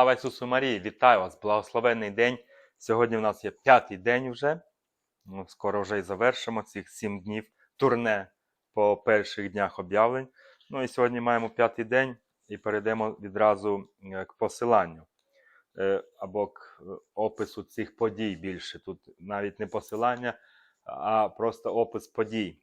Слава Ісусу Марії! Вітаю вас! Благословенний день! Сьогодні у нас є п'ятий день вже. Ну, скоро вже і завершимо цих сім днів турне по перших днях об'явлень. Ну і сьогодні маємо п'ятий день і перейдемо відразу е, к посиланню е, або к е, опису цих подій більше. Тут навіть не посилання, а просто опис подій.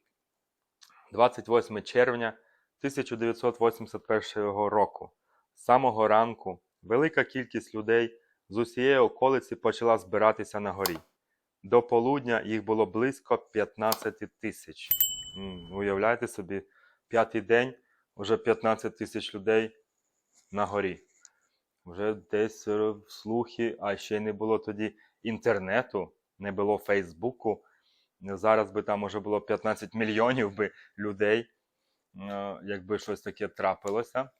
28 червня 1981 року. З самого ранку велика кількість людей з усієї околиці почала збиратися на горі. До полудня їх було близько 15 тисяч. Уявляєте собі, п'ятий день вже 15 тисяч людей на горі. Вже десь е, слухи, а ще не було тоді інтернету, не було Фейсбуку. Зараз би там уже було 15 мільйонів би людей, е, якби щось таке трапилося.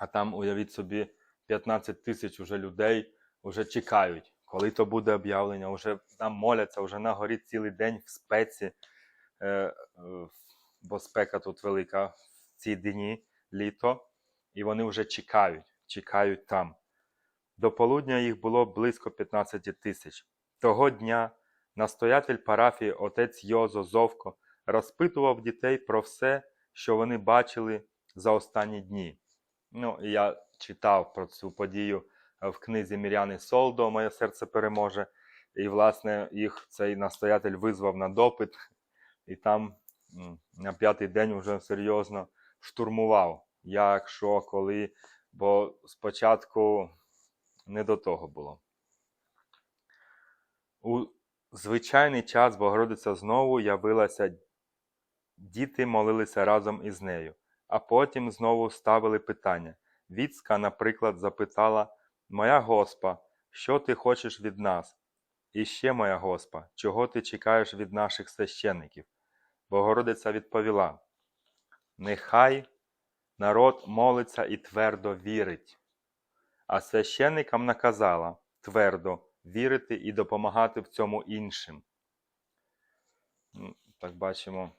А там, уявіть собі, 15 тисяч уже людей вже чекають, коли то буде об'явлення, вже там моляться, вже на горі цілий день в спеці, е, е, бо спека тут велика в ці дні, літо, і вони вже чекають, чекають там. До полудня їх було близько 15 тисяч. Того дня настоятель парафії отець Йозо Зовко розпитував дітей про все, що вони бачили за останні дні. Ну, я читав про цю подію е, в книзі Міряни Солдо Моє серце переможе. І, власне, їх цей настоятель визвав на допит, і там на п'ятий день вже серйозно штурмував, як, що, коли, бо спочатку не до того було. У звичайний час Богородиця знову явилася, діти молилися разом із нею, а потім знову ставили питання. Віцка, наприклад, запитала Моя Госпа, що ти хочеш від нас? І ще, моя Госпа, чого ти чекаєш від наших священиків? Богородиця відповіла: Нехай народ молиться і твердо вірить. А священникам наказала твердо вірити і допомагати в цьому іншим. Так бачимо.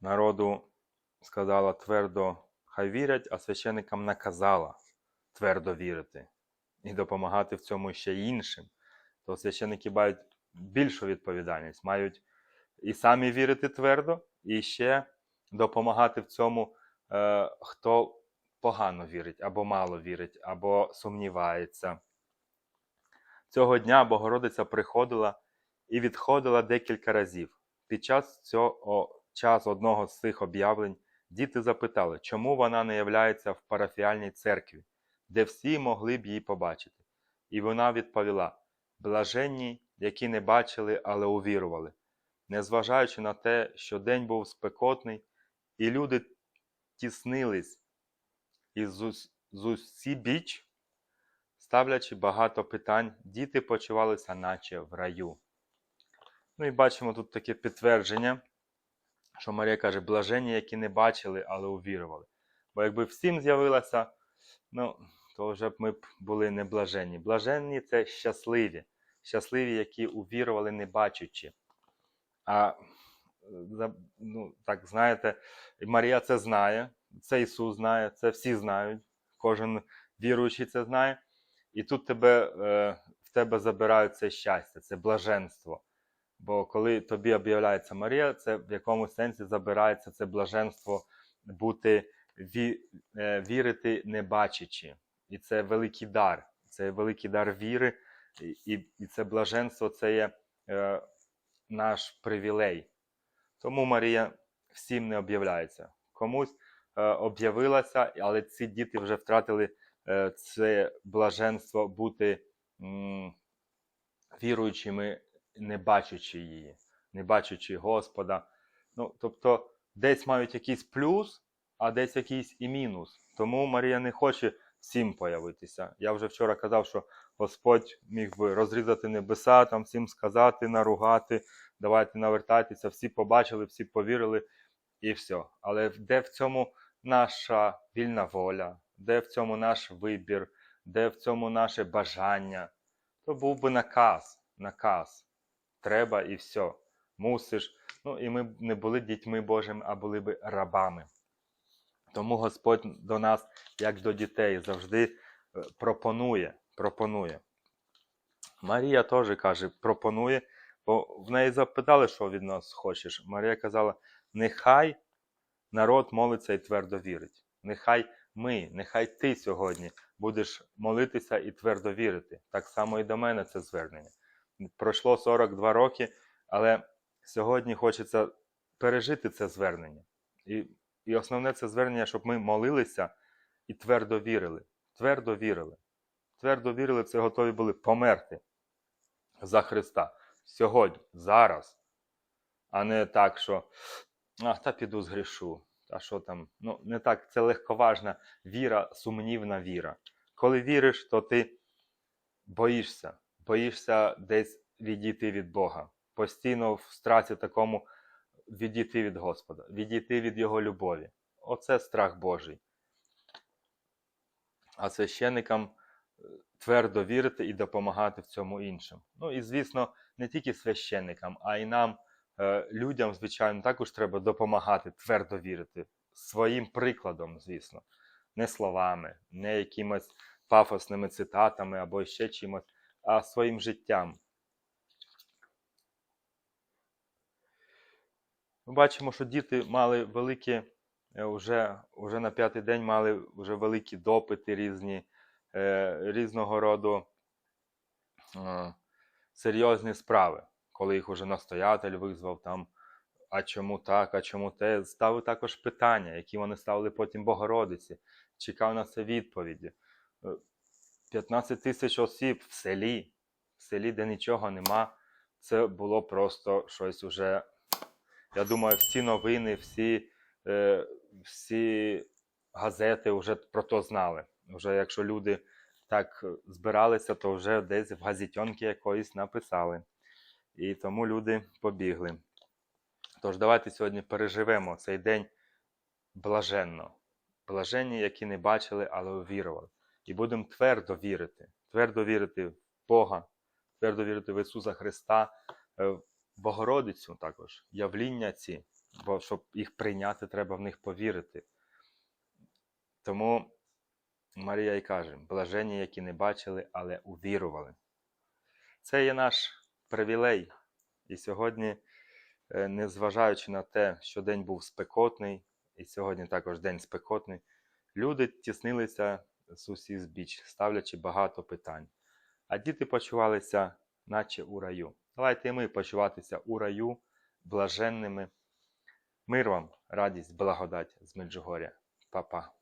Народу сказала твердо, хай вірять, а священникам наказала твердо вірити і допомагати в цьому ще іншим. То священники мають більшу відповідальність, мають і самі вірити твердо, і ще допомагати в цьому, е, хто погано вірить, або мало вірить, або сумнівається. Цього дня Богородиця приходила і відходила декілька разів. Під час цього час одного з цих об'явлень діти запитали, чому вона не являється в парафіальній церкві, де всі могли б її побачити. І вона відповіла: блаженні, які не бачили, але увірували. Незважаючи на те, що день був спекотний, і люди тіснились із ус- з усібіч, ставлячи багато питань, діти почувалися наче в раю. Ну і бачимо тут таке підтвердження, що Марія каже, блаженні, які не бачили, але увірували. Бо якби всім з'явилося, ну, то вже б ми б були не блаженні. Блаженні це щасливі, щасливі, які увірували, не бачачи. А ну, так знаєте, Марія це знає, це Ісус знає, це всі знають, кожен віруючий це знає. І тут тебе, е, в тебе забирають це щастя, це блаженство. Бо коли тобі об'являється Марія, це в якомусь сенсі забирається це блаженство бути ві, е, вірити не бачачи. І це великий дар. Це великий дар віри, і, і це блаженство це є е, наш привілей. Тому Марія всім не об'являється. Комусь е, об'явилася, але ці діти вже втратили е, це блаженство бути м, віруючими, не бачачи її, не бачачи Господа. Ну, тобто, десь мають якийсь плюс, а десь якийсь і мінус. Тому Марія не хоче всім появитися. Я вже вчора казав, що Господь міг би розрізати небеса, там всім сказати, наругати, давайте навертайтеся, всі побачили, всі повірили і все. Але де в цьому наша вільна воля, де в цьому наш вибір, де в цьому наше бажання, то був би наказ, наказ. Треба і все. Мусиш. Ну і ми б не були дітьми Божими, а були би рабами. Тому Господь до нас, як до дітей, завжди е, пропонує. пропонує. Марія теж каже, пропонує, бо в неї запитали, що від нас хочеш. Марія казала: нехай народ молиться і твердо вірить. Нехай ми, нехай ти сьогодні будеш молитися і твердо вірити. Так само і до мене це звернення. Пройшло 42 роки, але сьогодні хочеться пережити це звернення. І, і основне це звернення, щоб ми молилися і твердо вірили. Твердо вірили. Твердо вірили, це готові були померти за Христа. Сьогодні, зараз. А не так, що а, та піду згрішу. А що там? Ну, не так, це легковажна віра, сумнівна віра. Коли віриш, то ти боїшся, боїшся десь відійти від Бога. Постійно в страці такому відійти від Господа, відійти від Його любові. Оце страх Божий. А священникам е, твердо вірити і допомагати в цьому іншим. Ну і звісно, не тільки священникам, а й нам, е, людям, звичайно, також треба допомагати твердо вірити своїм прикладом, звісно, не словами, не якимось пафосними цитатами або ще чимось, а своїм життям. Ми бачимо, що діти мали великі, е, вже, вже на п'ятий день мали вже великі допити різні, е, різного роду е, серйозні справи, коли їх уже настоятель визвав там, а чому так, а чому те, ставив також питання, які вони ставили потім Богородиці, чекав на це відповіді. Е, 15 тисяч осіб в селі, в селі, де нічого нема, це було просто щось уже. Я думаю, всі новини, всі, е, всі газети вже про то знали. Вже якщо люди так збиралися, то вже десь в газетенки якоїсь написали. І тому люди побігли. Тож давайте сьогодні переживемо цей день блаженно. Блаженні, які не бачили, але увірували. І будемо твердо вірити, твердо вірити в Бога, твердо вірити в Ісуса Христа, е, в Богородицю також, явління ці, бо щоб їх прийняти, треба в них повірити. Тому Марія й каже: блаженні, які не бачили, але увірували. Це є наш привілей. І сьогодні, е, незважаючи на те, що день був спекотний, і сьогодні також день спекотний, люди тіснилися з усіх збіч, ставлячи багато питань. А діти почувалися, наче у раю. Давайте і ми почуватися у раю, блаженними. Мир вам, радість, благодать з Меджугоря. Па-па.